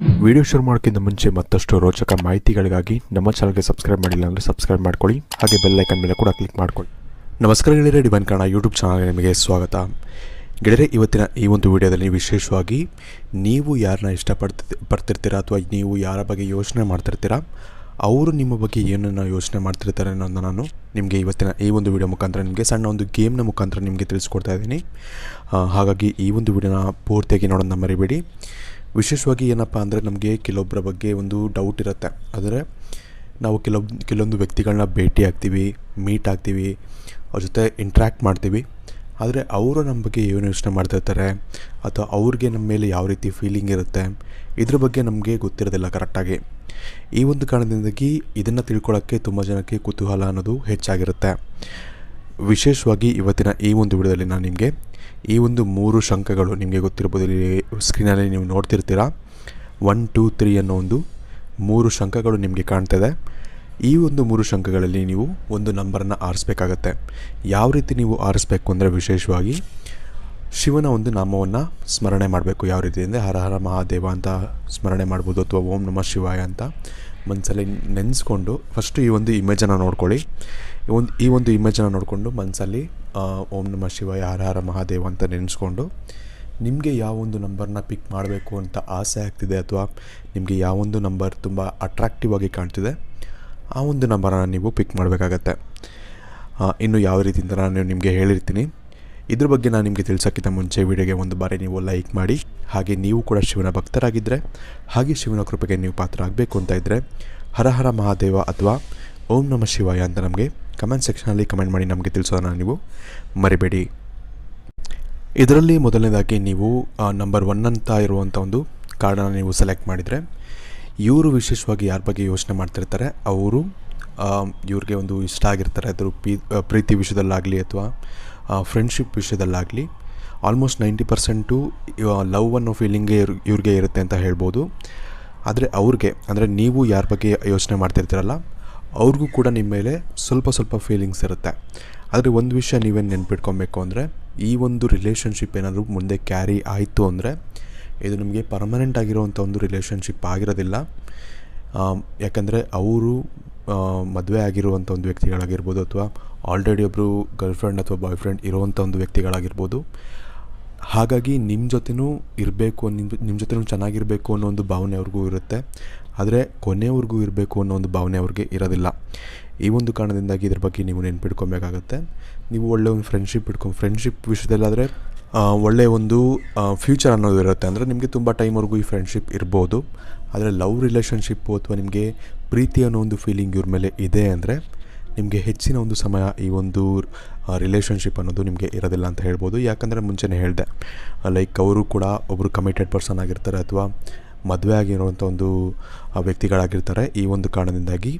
Video ಶುರು ಮಾಡೋಕ್ಕಿಂತ ಮುಂಚೆ ಮತ್ತಷ್ಟು ರೋಚಕ ಮಾಹಿತಿಗಳಿಗಾಗಿ ನಮ್ಮ ಚಾನಲ್ಗೆ ಸಬ್ಸ್ಕ್ರೈಬ್ ಮಾಡಿಲ್ಲ ಅಂದರೆ ಸಬ್ಸ್ಕ್ರೈಬ್ ಮಾಡ್ಕೊಳ್ಳಿ. ಹಾಗೆ ಬೆಲ್ ಐಕನ್ ಮೇಲೆ ಕೂಡ ಕ್ಲಿಕ್ ಮಾಡ್ಕೊಳ್ಳಿ. ನಮಸ್ಕಾರ ಗೆಳೆಯರೆ ಡಿವನ್ ಕನ್ನಡ ಯೂಟ್ಯೂಬ್ ಚಾನಲ್ಗೆ ನಿಮಗೆ ಸ್ವಾಗತ. ಗೆಳೆಯರೆ, ಇವತ್ತಿನ ಈ ಒಂದು ವಿಡಿಯೋದಲ್ಲಿ ವಿಶೇಷವಾಗಿ ನೀವು ಯಾರನ್ನ ಇಷ್ಟಪಡ್ತಿ ಪಡ್ತಿರ್ತೀರಾ ಅಥವಾ ನೀವು ಯಾರ ಬಗ್ಗೆ ಯೋಚನೆ ಮಾಡ್ತಿರ್ತೀರಾ, ಅವರು ನಿಮ್ಮ ಬಗ್ಗೆ ಏನನ್ನು ಯೋಚನೆ ಮಾಡ್ತಿರ್ತಾರೆ ಅನ್ನೋದನ್ನ ನಾನು ನಿಮಗೆ ಇವತ್ತಿನ ಈ ಒಂದು ವಿಡಿಯೋ ಮುಖಾಂತರ ನಿಮಗೆ ಸಣ್ಣ ಒಂದು ಗೇಮ್ನ ಮುಖಾಂತರ ನಿಮಗೆ ತಿಳಿಸ್ಕೊಡ್ತಾ ಇದ್ದೀನಿ. ಹಾಗಾಗಿ ಈ ಒಂದು ವಿಡಿಯೋನ ಪೂರ್ತಿಯಾಗಿ ನೋಡೋಣ ಮರಿಬೇಡಿ. ವಿಶೇಷವಾಗಿ ಏನಪ್ಪ ಅಂದರೆ ನಮಗೆ ಕೆಲವೊಬ್ಬರ ಬಗ್ಗೆ ಒಂದು ಡೌಟ್ ಇರುತ್ತೆ. ಆದರೆ ನಾವು ಕೆಲವೊಬ್ ಕೆಲವೊಂದು ವ್ಯಕ್ತಿಗಳನ್ನ ಭೇಟಿ ಆಗ್ತೀವಿ ಮೀಟ್ ಆಗ್ತೀವಿ, ಅವ್ರ ಜೊತೆ ಇಂಟ್ರ್ಯಾಕ್ಟ್ ಮಾಡ್ತೀವಿ. ಆದರೆ ಅವರು ನಮ್ಮ ಬಗ್ಗೆ ಏನು ಯೋಚನೆ ಮಾಡ್ತಿರ್ತಾರೆ ಅಥವಾ ಅವ್ರಿಗೆ ನಮ್ಮ ಮೇಲೆ ಯಾವ ರೀತಿ ಫೀಲಿಂಗ್ ಇರುತ್ತೆ? ಇದ್ರ ಬಗ್ಗೆ ನಮಗೆ ಗೊತ್ತಿರೋದಿಲ್ಲ ಕರೆಕ್ಟಾಗಿ ಈ ಒಂದು ಕಾರಣದಿಂದಾಗಿ ಇದನ್ನು ತಿಳ್ಕೊಳ್ಳೋಕ್ಕೆ ತುಂಬ ಜನಕ್ಕೆ ಕುತೂಹಲ ಅನ್ನೋದು ಹೆಚ್ಚಾಗಿರುತ್ತೆ. ವಿಶೇಷವಾಗಿ ಇವತ್ತಿನ ಈ ಒಂದು ವಿಡಿಯೋದಲ್ಲಿ ನಾನು ನಿಮಗೆ ಈ ಒಂದು ಮೂರು ಶಂಕಗಳು ನಿಮಗೆ ಗೊತ್ತಿರ್ಬೋದು. ಇಲ್ಲಿ ಸ್ಕ್ರೀನಲ್ಲಿ ನೀವು ನೋಡ್ತಿರ್ತೀರಾ? ಒನ್ ಟೂ ತ್ರೀ ಅನ್ನೋ ಒಂದು ಮೂರು ಶಂಕಗಳು ನಿಮಗೆ ಕಾಣ್ತದೆ ಈ ಒಂದು ಮೂರು ಶಂಕಗಳಲ್ಲಿ ನೀವು ಒಂದು ನಂಬರನ್ನು ಆರಿಸ್ಬೇಕಾಗತ್ತೆ. ಯಾವ ರೀತಿ ನೀವು ಆರಿಸ್ಬೇಕು ಅಂದರೆ ವಿಶೇಷವಾಗಿ ಶಿವನ ಒಂದು ನಾಮವನ್ನು ಸ್ಮರಣೆ ಮಾಡಬೇಕು ಯಾವ ರೀತಿ ಅಂದರೆ ಹರ ಹರ ಮಹಾದೇವ ಅಂತ ಸ್ಮರಣೆ ಮಾಡ್ಬೋದು ಅಥವಾ ಓಂ ನಮಃ ಶಿವಾಯ ಅಂತ ಮನಸ್ಸಲ್ಲಿ ನೆನೆಸ್ಕೊಂಡು ಫಸ್ಟು ಈ ಒಂದು ಇಮೇಜನ್ನು ನೋಡ್ಕೊಳ್ಳಿ. ಈ ಒಂದು ಈ ಒಂದು ಇಮೇಜನ್ನು ನೋಡಿಕೊಂಡು ಮನಸ್ಸಲ್ಲಿ ಓಂ ನಮಃ ಶಿವಾಯ, ಹರ ಹರ ಮಹಾದೇವ ಅಂತ ನೆನೆಸ್ಕೊಂಡು ನಿಮಗೆ ಯಾವೊಂದು ನಂಬರ್ನ ಪಿಕ್ ಮಾಡಬೇಕು ಅಂತ ಆಸೆ ಆಗ್ತಿದೆ ಅಥವಾ ನಿಮಗೆ ಯಾವೊಂದು ನಂಬರ್ ತುಂಬ ಅಟ್ರಾಕ್ಟಿವ್ ಆಗಿ ಕಾಣ್ತಿದೆ, ಆ ಒಂದು ನಂಬರನ್ನು ನೀವು ಪಿಕ್ ಮಾಡಬೇಕಾಗತ್ತೆ. ಇನ್ನು ಯಾವ ರೀತಿಯಿಂದ ನಾನು ನಿಮಗೆ ಹೇಳಿರ್ತೀನಿ. ಇದ್ರ ಬಗ್ಗೆ ನಾನು ನಿಮಗೆ ತಿಳಿಸೋಕ್ಕಿಂತ ಮುಂಚೆ ವಿಡಿಯೋಗೆ ಒಂದು ಬಾರಿ ನೀವು ಲೈಕ್ ಮಾಡಿ, ಹಾಗೆ ನೀವು ಕೂಡ ಶಿವನ ಭಕ್ತರಾಗಿದ್ದರೆ ಹಾಗೆ ಶಿವನ ಕೃಪೆಗೆ ನೀವು ಪಾತ್ರ ಆಗಬೇಕು ಅಂತ ಇದ್ದರೆ ಹರ ಹರ ಮಹಾದೇವ ಅಥವಾ ಓಂ ನಮಃ ಶಿವಾಯ ಅಂತ ನಮಗೆ ಕಮೆಂಟ್ ಸೆಕ್ಷನಲ್ಲಿ ಕಮೆಂಟ್ ಮಾಡಿ ನಮಗೆ ತಿಳಿಸೋದನ್ನು ನೀವು ಮರಿಬೇಡಿ. ಇದರಲ್ಲಿ ಮೊದಲನೇದಾಗಿ ನೀವು ನಂಬರ್ ಒನ್ ಅಂತ ಇರುವಂಥ ಒಂದು ಕಾರ್ಡನ್ನು ನೀವು ಸೆಲೆಕ್ಟ್ ಮಾಡಿದರೆ, ಇವರು ವಿಶೇಷವಾಗಿ ಯಾರ ಬಗ್ಗೆ ಯೋಚನೆ ಮಾಡ್ತಿರ್ತಾರೆ, ಅವರು ಇವ್ರಿಗೆ ಒಂದು ಇಷ್ಟ ಆಗಿರ್ತಾರೆ, ಅದರ ಪ್ರೀತಿ ವಿಷಯದಲ್ಲಾಗಲಿ ಅಥವಾ ಫ್ರೆಂಡ್ಶಿಪ್ ವಿಷಯದಲ್ಲಾಗಲಿ ಆಲ್ಮೋಸ್ಟ್ ನೈಂಟಿ ಪರ್ಸೆಂಟು ಲವ್ ಅನ್ನೋ ಫೀಲಿಂಗೇ ಇವ್ರ್- ಇವ್ರಿಗೆ ಇರುತ್ತೆ ಅಂತ ಹೇಳ್ಬೋದು. ಆದರೆ ಅವ್ರಿಗೆ, ಅಂದರೆ ನೀವು ಯಾರ ಬಗ್ಗೆ ಯೋಚನೆ ಮಾಡ್ತಿರ್ತೀರಲ್ಲ, ಅವ್ರಿಗೂ ಕೂಡ ನಿಮ್ಮ ಮೇಲೆ ಸ್ವಲ್ಪ ಸ್ವಲ್ಪ ಫೀಲಿಂಗ್ಸ್ ಇರುತ್ತೆ. ಆದರೆ ಒಂದು ವಿಷಯ ನೀವೇನು ನೆನ್ಪಿಟ್ಕೊಬೇಕು ಅಂದರೆ, ಈ ಒಂದು ರಿಲೇಷನ್ಶಿಪ್ ಏನಾದರೂ ಮುಂದೆ ಕ್ಯಾರಿ ಆಯಿತು ಅಂದರೆ, ಇದು ನಿಮಗೆ ಪರ್ಮನೆಂಟ್ ಆಗಿರೋವಂಥ ಒಂದು ರಿಲೇಷನ್ಶಿಪ್ ಆಗಿರೋದಿಲ್ಲ. ಯಾಕಂದರೆ ಅವರು ಮದುವೆ ಆಗಿರುವಂಥ ಒಂದು ವ್ಯಕ್ತಿಗಳಾಗಿರ್ಬೋದು ಅಥವಾ ಆಲ್ರೆಡಿ ಒಬ್ಬರು ಗರ್ಲ್ಫ್ರೆಂಡ್ ಅಥವಾ ಬಾಯ್ ಫ್ರೆಂಡ್ ಇರುವಂಥ ಒಂದು ವ್ಯಕ್ತಿಗಳಾಗಿರ್ಬೋದು. ಹಾಗಾಗಿ ನಿಮ್ಮ ಜೊತೆನೂ ಇರಬೇಕು ನಿಮ್ಮ ನಿಮ್ಮ ಜೊತೆನೂ ಚೆನ್ನಾಗಿರಬೇಕು ಅನ್ನೋ ಒಂದು ಭಾವನೆ ಅವ್ರಿಗೂ ಇರುತ್ತೆ. ಆದರೆ ಕೊನೆಯವ್ರಿಗೂ ಇರಬೇಕು ಅನ್ನೋ ಒಂದು ಭಾವನೆ ಅವ್ರಿಗೆ ಇರೋದಿಲ್ಲ. ಈ ಒಂದು ಕಾರಣದಿಂದಾಗಿ ಇದ್ರ ಬಗ್ಗೆ ನೀವು ನೆನ್ಪಿಟ್ಕೊಬೇಕಾಗತ್ತೆ. ನೀವು ಒಳ್ಳೆ ಒಂದು ಫ್ರೆಂಡ್ಶಿಪ್ ಇಟ್ಕೊಂಡು ಫ್ರೆಂಡ್ಶಿಪ್ ವಿಷಯದಲ್ಲಾದರೆ ಒಳ್ಳೆಯ ಒಂದು ಫ್ಯೂಚರ್ ಅನ್ನೋದು ಇರುತ್ತೆ. ಅಂದರೆ ನಿಮಗೆ ತುಂಬ ಟೈಮ್ವರೆಗೂ ಈ ಫ್ರೆಂಡ್ಶಿಪ್ ಇರ್ಬೋದು. ಆದರೆ ಲವ್ ರಿಲೇಷನ್ಶಿಪ್ಪು ಅಥವಾ ನಿಮಗೆ ಪ್ರೀತಿ ಅನ್ನೋ ಒಂದು ಫೀಲಿಂಗ್ ಇವ್ರ ಮೇಲೆ ಇದೆ ಅಂದರೆ ನಿಮಗೆ ಹೆಚ್ಚಿನ ಒಂದು ಸಮಯ ಈ ಒಂದು ರಿಲೇಷನ್ಶಿಪ್ ಅನ್ನೋದು ನಿಮಗೆ ಇರೋದಿಲ್ಲ ಅಂತ ಹೇಳ್ಬೋದು. ಯಾಕಂದರೆ ಮುಂಚೆನೇ ಹೇಳಿದೆ ಲೈಕ್ ಅವರು ಕೂಡ ಒಬ್ಬರು ಕಮಿಟೆಡ್ ಪರ್ಸನ್ ಆಗಿರ್ತಾರೆ ಅಥವಾ ಮದುವೆ ಆಗಿರುವಂಥ ಒಂದು ವ್ಯಕ್ತಿಗಳಾಗಿರ್ತಾರೆ. ಈ ಒಂದು ಕಾರಣದಿಂದಾಗಿ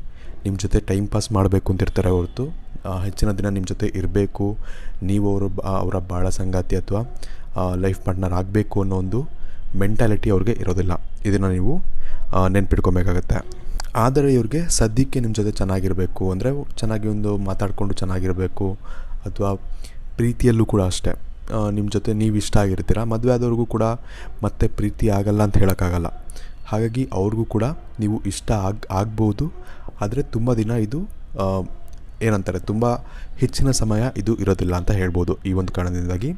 ನಿಮ್ಮ ಜೊತೆ ಟೈಮ್ ಪಾಸ್ ಮಾಡಬೇಕು ಅಂತಿರ್ತಾರೆ ಹೊರತು ಹೆಚ್ಚಿನ ದಿನ ನಿಮ್ಮ ಜೊತೆ ಇರಬೇಕು. ನೀವು ಅವರು ಅವರ ಬಾಳ ಸಂಗಾತಿ ಅಥವಾ ಲೈಫ್ ಪಾರ್ಟ್ನರ್ ಆಗಬೇಕು ಅನ್ನೋ ಒಂದು ಮೆಂಟ್ಯಾಲಿಟಿ ಅವ್ರಿಗೆ ಇರೋದಿಲ್ಲ. ಇದನ್ನು ನೀವು ನೆನ್ಪಿಟ್ಕೊಬೇಕಾಗತ್ತೆ. ಆದರೆ ಇವ್ರಿಗೆ ಸದ್ಯಕ್ಕೆ ನಿಮ್ಮ ಜೊತೆ ಚೆನ್ನಾಗಿರಬೇಕು ಅಂದರೆ ಚೆನ್ನಾಗಿ ಒಂದು ಮಾತಾಡಿಕೊಂಡು ಚೆನ್ನಾಗಿರಬೇಕು ಅಥವಾ ಪ್ರೀತಿಯಲ್ಲೂ ಕೂಡ ಅಷ್ಟೇ. ನಿಮ್ಮ ಜೊತೆ ನೀವು ಇಷ್ಟ ಆಗಿರ್ತೀರ? ಮದುವೆ ಆದವ್ರಿಗೂ ಕೂಡ ಮತ್ತೆ ಪ್ರೀತಿ ಆಗಲ್ಲ ಅಂತ ಹೇಳೋಕ್ಕಾಗಲ್ಲ. ಹಾಗಾಗಿ ಅವ್ರಿಗೂ ಕೂಡ ನೀವು ಇಷ್ಟ ಆಗ, ಆಗ್ಬೋದು. ಆದರೆ ತುಂಬ ದಿನ ಇದು ಏನಂತಾರೆ, ತುಂಬ ಹೆಚ್ಚಿನ ಸಮಯ ಇದು ಇರೋದಿಲ್ಲ ಅಂತ ಹೇಳ್ಬೋದು ಈ ಒಂದು ಕಾರಣದಿಂದಾಗಿ.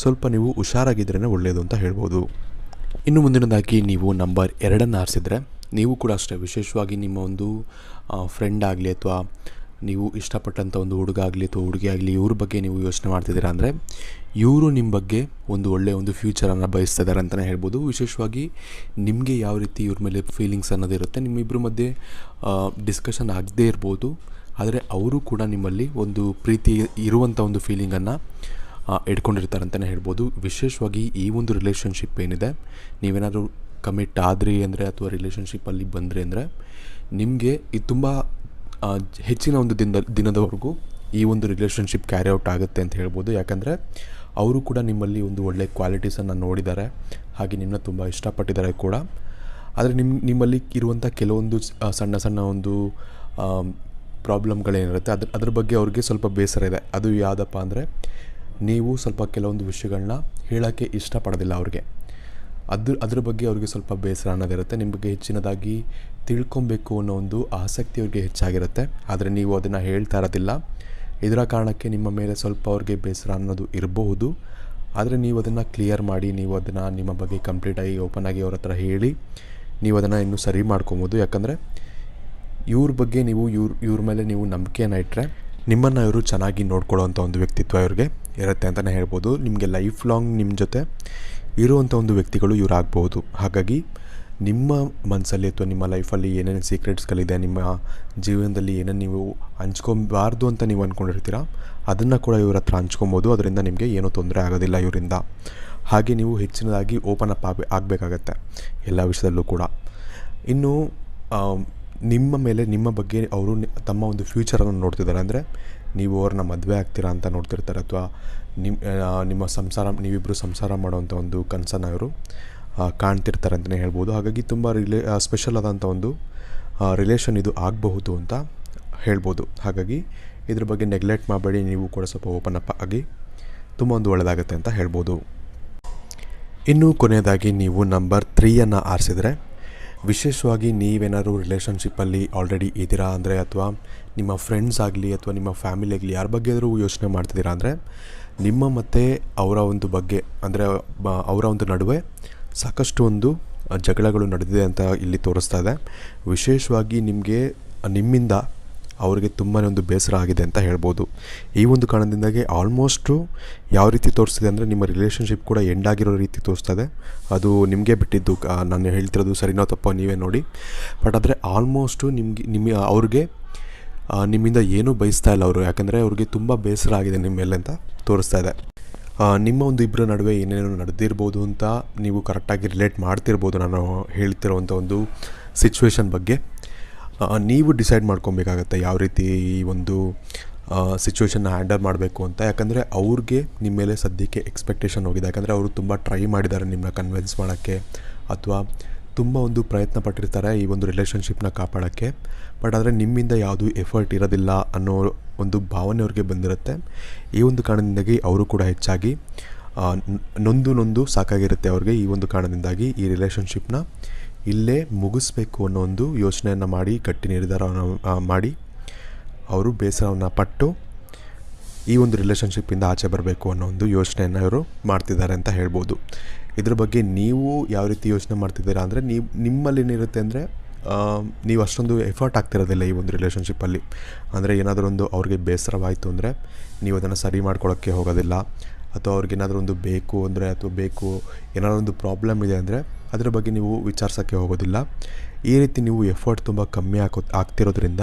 ಸ್ವಲ್ಪ ನೀವು ಹುಷಾರಾಗಿದ್ರೇ ಒಳ್ಳೆಯದು ಅಂತ ಹೇಳ್ಬೋದು. ಇನ್ನು ಮುಂದಿನದಾಗಿ ನೀವು ನಂಬರ್ ಎರಡನ್ನು ಆರಿಸಿದ್ರೆ ನೀವು ಕೂಡ ಅಷ್ಟೇ, ವಿಶೇಷವಾಗಿ ನಿಮ್ಮ ಒಂದು ಫ್ರೆಂಡ್ ಆಗಲಿ ಅಥವಾ ನೀವು ಇಷ್ಟಪಟ್ಟಂಥ ಒಂದು ಹುಡುಗ ಆಗಲಿ ಅಥವಾ ಹುಡುಗಿ ಆಗಲಿ ಇವ್ರ ಬಗ್ಗೆ ನೀವು ಯೋಚನೆ ಮಾಡ್ತಿದ್ದೀರಾ ಅಂದರೆ, ಇವರು ನಿಮ್ಮ ಬಗ್ಗೆ ಒಂದು ಒಳ್ಳೆಯ ಒಂದು ಫ್ಯೂಚರನ್ನು ಬಯಸ್ತಾ ಇದ್ದಾರೆ ಅಂತಲೇ ಹೇಳ್ಬೋದು. ವಿಶೇಷವಾಗಿ ನಿಮಗೆ ಯಾವ ರೀತಿ ಇವ್ರ ಮೇಲೆ ಫೀಲಿಂಗ್ಸ್ ಅನ್ನೋದಿರುತ್ತೆ ನಿಮ್ಮಿಬ್ಬರ ಮಧ್ಯೆ ಡಿಸ್ಕಷನ್ ಆಗದೇ ಇರ್ಬೋದು. ಆದರೆ ಅವರು ಕೂಡ ನಿಮ್ಮಲ್ಲಿ ಒಂದು ಪ್ರೀತಿ ಇರುವಂಥ ಒಂದು ಫೀಲಿಂಗನ್ನು ಇಟ್ಕೊಂಡಿರ್ತಾರೆ ಅಂತಲೇ ಹೇಳ್ಬೋದು. ವಿಶೇಷವಾಗಿ ಈ ಒಂದು ರಿಲೇಷನ್ಶಿಪ್ ಏನಿದೆ, ನೀವೇನಾದರೂ ಕಮಿಟ್ ಆದ್ರಿ ಅಂದರೆ ಅಥವಾ ರಿಲೇಷನ್ಶಿಪ್ಪಲ್ಲಿ ಬಂದ್ರಿ ಅಂದರೆ ನಿಮಗೆ ಇದು ತುಂಬ ಹೆಚ್ಚಿನ ಒಂದು ದಿನದ, ದಿನದವರೆಗೂ ಈ ಒಂದು ರಿಲೇಷನ್ಶಿಪ್ ಕ್ಯಾರಿ ಔಟ್ ಆಗುತ್ತೆ ಅಂತ ಹೇಳ್ಬೋದು. ಯಾಕಂದರೆ ಅವರು ಕೂಡ ನಿಮ್ಮಲ್ಲಿ ಒಂದು ಒಳ್ಳೆ ಕ್ವಾಲಿಟೀಸನ್ನು ನೋಡಿದ್ದಾರೆ. ಹಾಗೆ ನಿಮ್ಮನ್ನ ತುಂಬ ಇಷ್ಟಪಟ್ಟಿದ್ದಾರೆ ಕೂಡ. ಆದರೆ ನಿಮ್ಮ ನಿಮ್ಮಲ್ಲಿ ಇರುವಂಥ ಕೆಲವೊಂದು ಸಣ್ಣ ಸಣ್ಣ ಒಂದು ಪ್ರಾಬ್ಲಮ್ಗಳೇನಿರುತ್ತೆ ಅದ್ರ ಅದ್ರ ಬಗ್ಗೆ ಅವ್ರಿಗೆ ಸ್ವಲ್ಪ ಬೇಸರ ಇದೆ. ಅದು ಯಾವುದಪ್ಪ ಅಂದರೆ ನೀವು ಸ್ವಲ್ಪ ಕೆಲವೊಂದು ವಿಷಯಗಳನ್ನ ಹೇಳೋಕ್ಕೆ ಇಷ್ಟಪಡೋದಿಲ್ಲ ಅವ್ರಿಗೆ. ಅದ್ರ ಅದ್ರ ಬಗ್ಗೆ ಅವ್ರಿಗೆ ಸ್ವಲ್ಪ ಬೇಸರ ಅನ್ನೋದಿರುತ್ತೆ. ನಿಮ್ಮ ಬಗ್ಗೆ ಹೆಚ್ಚಿನದಾಗಿ ತಿಳ್ಕೊಬೇಕು ಅನ್ನೋ ಒಂದು ಆಸಕ್ತಿ ಅವ್ರಿಗೆ ಹೆಚ್ಚಾಗಿರುತ್ತೆ. ಆದರೆ ನೀವು ಅದನ್ನು ಹೇಳ್ತಾ ಇರೋದಿಲ್ಲ. ಇದರ ಕಾರಣಕ್ಕೆ ನಿಮ್ಮ ಮೇಲೆ ಸ್ವಲ್ಪ ಅವ್ರಿಗೆ ಬೇಸರ ಅನ್ನೋದು ಇರಬಹುದು. ಆದರೆ ನೀವು ಅದನ್ನು ಕ್ಲಿಯರ್ ಮಾಡಿ, ನೀವು ಅದನ್ನು ನಿಮ್ಮ ಬಗ್ಗೆ ಕಂಪ್ಲೀಟಾಗಿ ಓಪನ್ ಆಗಿ ಅವ್ರ ಹತ್ರ ಹೇಳಿ, ನೀವು ಅದನ್ನು ಇನ್ನೂ ಸರಿ ಮಾಡ್ಕೊಬೋದು. ಯಾಕಂದರೆ ಇವ್ರ ಬಗ್ಗೆ ನೀವು, ಇವ್ರ ಇವ್ರ ಮೇಲೆ ನೀವು ನಂಬಿಕೆಯನ್ನು ಇಟ್ಟರೆ ನಿಮ್ಮನ್ನು ಇವರು ಚೆನ್ನಾಗಿ ನೋಡ್ಕೊಳ್ಳೋವಂಥ ಒಂದು ವ್ಯಕ್ತಿತ್ವ ಇವ್ರಿಗೆ ಇರುತ್ತೆ ಅಂತಲೇ ಹೇಳ್ಬೋದು. ನಿಮಗೆ ಲೈಫ್ ಲಾಂಗ್ ನಿಮ್ಮ ಜೊತೆ ಇರುವಂಥ ಒಂದು ವ್ಯಕ್ತಿಗಳು ಇವರಾಗ್ಬೋದು ಹಾಗಾಗಿ ನಿಮ್ಮ ಮನಸ್ಸಲ್ಲಿ ಅಥವಾ ನಿಮ್ಮ ಲೈಫಲ್ಲಿ ಏನೇನು ಸೀಕ್ರೆಟ್ಸ್ಗಳಿದೆ ನಿಮ್ಮ ಜೀವನದಲ್ಲಿ ಏನೇನು ನೀವು ಹಂಚ್ಕೊಬಾರ್ದು ಅಂತ ನೀವು ಅಂದ್ಕೊಂಡಿರ್ತೀರ ಅದನ್ನು ಕೂಡ ಇವ್ರ ಹತ್ರ ಹಂಚ್ಕೊಬೋದು. ಅದರಿಂದ ನಿಮಗೆ ಏನೂ ತೊಂದರೆ ಆಗೋದಿಲ್ಲ ಇವರಿಂದ. ಹಾಗೆ ನೀವು ಹೆಚ್ಚಿನದಾಗಿ ಓಪನ್ ಅಪ್ ಆಗ ಆಗಬೇಕಾಗತ್ತೆ ಎಲ್ಲ ವಿಷಯದಲ್ಲೂ ಕೂಡ. ಇನ್ನು ನಿಮ್ಮ ಮೇಲೆ, ನಿಮ್ಮ ಬಗ್ಗೆ ಅವರು ತಮ್ಮ ಒಂದು ಫ್ಯೂಚರನ್ನು ನೋಡ್ತಿದ್ದಾರೆ. ಅಂದರೆ ನೀವು ಅವ್ರನ್ನ ಮದುವೆ ಆಗ್ತೀರಾ ಅಂತ ನೋಡ್ತಿರ್ತಾರೆ ಅಥವಾ ನಿಮ್ಮ ನಿಮ್ಮ ಸಂಸಾರ ನೀವಿಬ್ಬರು ಸಂಸಾರ ಮಾಡುವಂಥ ಒಂದು ಕನಸನ್ನು ಅವರು ಕಾಣ್ತಿರ್ತಾರೆ ಅಂತಲೇ ಹೇಳ್ಬೋದು. ಹಾಗಾಗಿ ತುಂಬ ರಿಲೇ ಸ್ಪೆಷಲ್ ಆದಂಥ ಒಂದು ರಿಲೇಷನ್ ಇದು ಆಗಬಹುದು ಅಂತ ಹೇಳ್ಬೋದು. ಹಾಗಾಗಿ ಇದ್ರ ಬಗ್ಗೆ ನೆಗ್ಲೆಕ್ಟ್ ಮಾಡಬೇಡಿ, ನೀವು ಕೂಡ ಸ್ವಲ್ಪ ಓಪನ್ ಅಪ್ ಆಗಿ ತುಂಬ ಒಂದು ಒಳ್ಳೆಯದಾಗುತ್ತೆ ಅಂತ ಹೇಳ್ಬೋದು. ಇನ್ನು ಕೊನೆಯದಾಗಿ ನೀವು ನಂಬರ್ ತ್ರೀಯನ್ನು ಆರಿಸಿದರೆ ವಿಶೇಷವಾಗಿ ನೀವೇನಾದ್ರು ರಿಲೇಷನ್ಶಿಪ್ಪಲ್ಲಿ ಆಲ್ರೆಡಿ ಇದ್ದೀರಾ ಅಂದರೆ ಅಥವಾ ನಿಮ್ಮ ಫ್ರೆಂಡ್ಸ್ ಆಗಲಿ ಅಥವಾ ನಿಮ್ಮ ಫ್ಯಾಮಿಲಿ ಆಗಲಿ ಯಾರ ಬಗ್ಗೆ ಆದರೂ ಯೋಚನೆ ಮಾಡ್ತಿದ್ದೀರಾ ಅಂದರೆ ನಿಮ್ಮ ಮತ್ತು ಅವರ ಒಂದು ಬಗ್ಗೆ ಅಂದರೆ ಅವರ ಒಂದು ನಡುವೆ ಸಾಕಷ್ಟು ಒಂದು ಜಗಳಗಳು ನಡೆದಿದೆ ಅಂತ ಇಲ್ಲಿ ತೋರಿಸ್ತಾ ಇದೆ. ವಿಶೇಷವಾಗಿ ನಿಮಗೆ, ನಿಮ್ಮಿಂದ ಅವರಿಗೆ ತುಂಬಾ ಒಂದು ಬೇಸರ ಆಗಿದೆ ಅಂತ ಹೇಳ್ಬೋದು. ಈ ಒಂದು ಕಾರಣದಿಂದಾಗಿ ಆಲ್ಮೋಸ್ಟು ಯಾವ ರೀತಿ ತೋರಿಸ್ತಿದೆ ಅಂದರೆ ನಿಮ್ಮ ರಿಲೇಷನ್ಶಿಪ್ ಕೂಡ ಎಂಡ್ ಆಗಿರೋ ರೀತಿ ತೋರಿಸ್ತದೆ. ಅದು ನಿಮಗೆ ಬಿಟ್ಟಿದ್ದು ನಾನು ಹೇಳ್ತಿರೋದು ಸರಿನೋ ತಪ್ಪೋ ನೀವೇ ನೋಡಿ. ಬಟ್ ಆದರೆ ಆಲ್ಮೋಸ್ಟು ನಿಮಗೆ ನಿಮ್ಮ ಅವ್ರಿಗೆ ನಿಮ್ಮಿಂದ ಏನೂ ಬಯಸ್ತಾ ಇಲ್ಲ ಅವರು. ಯಾಕಂದರೆ ಅವ್ರಿಗೆ ತುಂಬ ಬೇಸರ ಆಗಿದೆ ನಿಮ್ಮ ಮೇಲೆ ಅಂತ ತೋರಿಸ್ತಾ ಇದೆ. ನಿಮ್ಮ ಒಂದು ಇಬ್ಬರ ನಡುವೆ ಏನೇನೋ ನಡೆದಿರ್ಬೋದು ಅಂತ ನೀವು ಕರೆಕ್ಟಾಗಿ ರಿಲೇಟ್ ಮಾಡ್ತಿರ್ಬೋದು ನಾನು ಹೇಳ್ತಿರೋವಂಥ ಒಂದು ಸಿಚುವೇಶನ್ ಬಗ್ಗೆ. ನೀವು ಡಿಸೈಡ್ ಮಾಡ್ಕೊಬೇಕಾಗತ್ತೆ ಯಾವ ರೀತಿ ಈ ಒಂದು ಸಿಚುವೇಶನ್ನ ಹ್ಯಾಂಡಲ್ ಮಾಡಬೇಕು ಅಂತ. ಯಾಕಂದರೆ ಅವ್ರಿಗೆ ನಿಮ್ಮ ಮೇಲೆ ಸದ್ಯಕ್ಕೆ ಎಕ್ಸ್ಪೆಕ್ಟೇಷನ್ ಹೋಗಿದೆ. ಯಾಕಂದರೆ ಅವರು ತುಂಬ ಟ್ರೈ ಮಾಡಿದ್ದಾರೆ ನಿಮ್ಮನ್ನ ಕನ್ವಿನ್ಸ್ ಮಾಡೋಕ್ಕೆ ಅಥವಾ ತುಂಬ ಒಂದು ಪ್ರಯತ್ನ ಪಟ್ಟಿರ್ತಾರೆ ಈ ಒಂದು ರಿಲೇಷನ್ಶಿಪ್ನ ಕಾಪಾಡೋಕ್ಕೆ. ಬಟ್ ಆದರೆ ನಿಮ್ಮಿಂದ ಯಾವುದೂ ಎಫರ್ಟ್ ಇರೋದಿಲ್ಲ ಅನ್ನೋ ಒಂದು ಭಾವನೆ ಅವ್ರಿಗೆ ಬಂದಿರುತ್ತೆ. ಈ ಒಂದು ಕಾರಣದಿಂದಾಗಿ ಅವರು ಕೂಡ ಹೆಚ್ಚಾಗಿ ನೊಂದು ನೊಂದು ಸಾಕಾಗಿರುತ್ತೆ ಅವ್ರಿಗೆ ಈ ಒಂದು ಕಾರಣದಿಂದಾಗಿ ಈ ರಿಲೇಷನ್ಶಿಪ್ನ ಇಲ್ಲೇ ಮುಗಿಸ್ಬೇಕು ಅನ್ನೋ ಒಂದು ಯೋಚನೆಯನ್ನು ಮಾಡಿ, ಗಟ್ಟಿ ನಿರ್ಧಾರವನ್ನು ಮಾಡಿ ಅವರು ಬೇಸರವನ್ನು ಪಟ್ಟು ಈ ಒಂದು ರಿಲೇಷನ್ಶಿಪ್ಪಿಂದ ಆಚೆ ಬರಬೇಕು ಅನ್ನೋ ಒಂದು ಯೋಚನೆಯನ್ನು ಇವರು ಮಾಡ್ತಿದ್ದಾರೆ ಅಂತ ಹೇಳ್ಬೋದು. ಇದ್ರ ಬಗ್ಗೆ ನೀವು ಯಾವ ರೀತಿ ಯೋಚನೆ ಮಾಡ್ತಿದ್ದೀರಾ ಅಂದರೆ ನೀವು ನಿಮ್ಮಲ್ಲಿ ಏನಿರುತ್ತೆ ಅಂದರೆ ನೀವು ಅಷ್ಟೊಂದು ಎಫರ್ಟ್ ಆಗ್ತಿರೋದಿಲ್ಲ ಈ ಒಂದು ರಿಲೇಷನ್ಶಿಪ್ಪಲ್ಲಿ ಅಂದರೆ ಏನಾದರೂ ಒಂದು ಅವ್ರಿಗೆ ಬೇಸರವಾಯಿತು ಅಂದರೆ ನೀವು ಅದನ್ನು ಸರಿ ಮಾಡ್ಕೊಳ್ಳೋಕ್ಕೆ ಹೋಗೋದಿಲ್ಲ. ಅಥವಾ ಅವ್ರಿಗೇನಾದರೂ ಒಂದು ಬೇಕು ಅಂದರೆ, ಅಥವಾ ಬೇಕು ಏನಾದರೂ ಒಂದು ಪ್ರಾಬ್ಲಮ್ ಇದೆ ಅಂದರೆ ಅದ್ರ ಬಗ್ಗೆ ನೀವು ವಿಚಾರಿಸೋಕ್ಕೆ ಹೋಗೋದಿಲ್ಲ. ಈ ರೀತಿ ನೀವು ಎಫರ್ಟ್ ತುಂಬ ಕಮ್ಮಿ ಹಾಕೋ ಆಗ್ತಿರೋದ್ರಿಂದ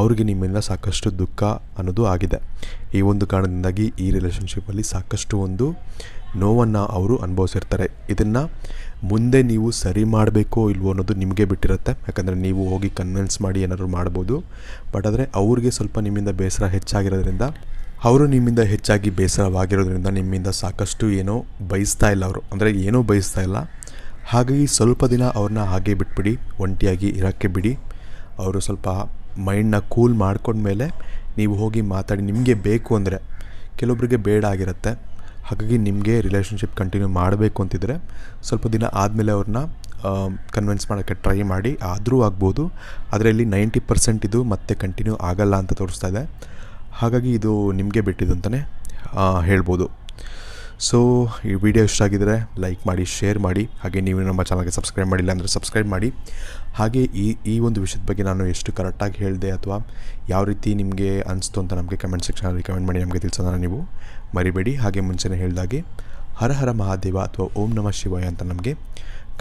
ಅವ್ರಿಗೆ ನಿಮ್ಮಿಂದ ಸಾಕಷ್ಟು ದುಃಖ ಅನ್ನೋದು ಆಗಿದೆ. ಈ ಒಂದು ಕಾರಣದಿಂದಾಗಿ ಈ ರಿಲೇಷನ್ಶಿಪ್ಪಲ್ಲಿ ಸಾಕಷ್ಟು ಒಂದು ನೋವನ್ನು ಅವರು ಅನುಭವಿಸಿರ್ತಾರೆ. ಇದನ್ನು ಮುಂದೆ ನೀವು ಸರಿ ಮಾಡಬೇಕೋ ಇಲ್ವೋ ಅನ್ನೋದು ನಿಮಗೆ ಬಿಟ್ಟಿರುತ್ತೆ. ಯಾಕಂದರೆ ನೀವು ಹೋಗಿ ಕನ್ವಿನ್ಸ್ ಮಾಡಿ ಏನಾದರೂ ಮಾಡ್ಬೋದು. ಬಟ್ ಆದರೆ ಅವ್ರಿಗೆ ಸ್ವಲ್ಪ ನಿಮ್ಮಿಂದ ಬೇಸರ ಹೆಚ್ಚಾಗಿರೋದ್ರಿಂದ, ಅವರು ನಿಮ್ಮಿಂದ ಹೆಚ್ಚಾಗಿ ಬೇಸರವಾಗಿರೋದ್ರಿಂದ ನಿಮ್ಮಿಂದ ಸಾಕಷ್ಟು ಏನೋ ಬಯಸ್ತಾ ಇಲ್ಲ ಅವರು. ಅಂದರೆ ಏನೂ ಬಯಸ್ತಾ ಇಲ್ಲ. ಹಾಗಾಗಿ ಸ್ವಲ್ಪ ದಿನ ಅವ್ರನ್ನ ಹಾಗೆ ಬಿಟ್ಬಿಡಿ, ಒಂಟಿಯಾಗಿ ಇರೋಕ್ಕೆ ಬಿಡಿ. ಅವರು ಸ್ವಲ್ಪ ಮೈಂಡನ್ನ ಕೂಲ್ ಮಾಡಿಕೊಂಡ್ಮೇಲೆ ನೀವು ಹೋಗಿ ಮಾತಾಡಿ, ನಿಮಗೆ ಬೇಕು ಅಂದರೆ. ಕೆಲವೊಬ್ರಿಗೆ ಬೇಡ ಆಗಿರುತ್ತೆ. ಹಾಗಾಗಿ ನಿಮಗೆ ರಿಲೇಷನ್ಶಿಪ್ ಕಂಟಿನ್ಯೂ ಮಾಡಬೇಕು ಅಂತಿದ್ರೆ ಸ್ವಲ್ಪ ದಿನ ಆದಮೇಲೆ ಅವ್ರನ್ನ ಕನ್ವಿನ್ಸ್ ಮಾಡೋಕ್ಕೆ ಟ್ರೈ ಮಾಡಿ. ಆದರೂ ಆಗ್ಬೋದು, ಅದರಲ್ಲಿ ನೈಂಟಿ ಪರ್ಸೆಂಟ್ ಇದು ಮತ್ತೆ ಕಂಟಿನ್ಯೂ ಆಗಲ್ಲ ಅಂತ ತೋರಿಸ್ತಾ ಇದೆ. ಹಾಗಾಗಿ ಇದು ನಿಮಗೆ ಬಿಟ್ಟಿದ್ದು ಅಂತಲೇ ಹೇಳ್ಬೋದು. ಸೊ ಈ ವಿಡಿಯೋ ಇಷ್ಟ ಆಗಿದ್ರೆ ಲೈಕ್ ಮಾಡಿ ಶೇರ್ ಮಾಡಿ. ಹಾಗೆ ನೀವು ನಮ್ಮ ಚಾನಲ್ಗೆ ಸಬ್ಸ್ಕ್ರೈಬ್ ಮಾಡಿಲ್ಲ ಅಂದರೆ ಸಬ್ಸ್ಕ್ರೈಬ್ ಮಾಡಿ. ಹಾಗೆ ಈ ಈ ಒಂದು ವಿಷಯದ ಬಗ್ಗೆ ನಾನು ಎಷ್ಟು ಕರೆಕ್ಟಾಗಿ ಹೇಳಿದೆ ಅಥವಾ ಯಾವ ರೀತಿ ನಿಮಗೆ ಅನಿಸ್ತು ಅಂತ ನಮಗೆ ಕಮೆಂಟ್ ಸೆಕ್ಷನಲ್ಲಿ ಕಮೆಂಟ್ ಮಾಡಿ ನಮಗೆ ತಿಳಿಸೋದನ್ನ ನೀವು ಮರಿಬೇಡಿ. ಹಾಗೆ ಮುಂಚೆನೇ ಹೇಳಿದಾಗೆ ಹರ ಹರ ಮಹಾದೇವ ಅಥವಾ ಓಂ ನಮಃ ಶಿವಾಯ ಅಂತ ನಮಗೆ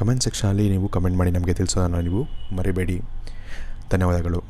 ಕಮೆಂಟ್ ಸೆಕ್ಷನಲ್ಲಿ ನೀವು ಕಮೆಂಟ್ ಮಾಡಿ ನಮಗೆ ತಿಳಿಸೋದನ್ನು ನೀವು ಮರಿಬೇಡಿ. ಧನ್ಯವಾದಗಳು.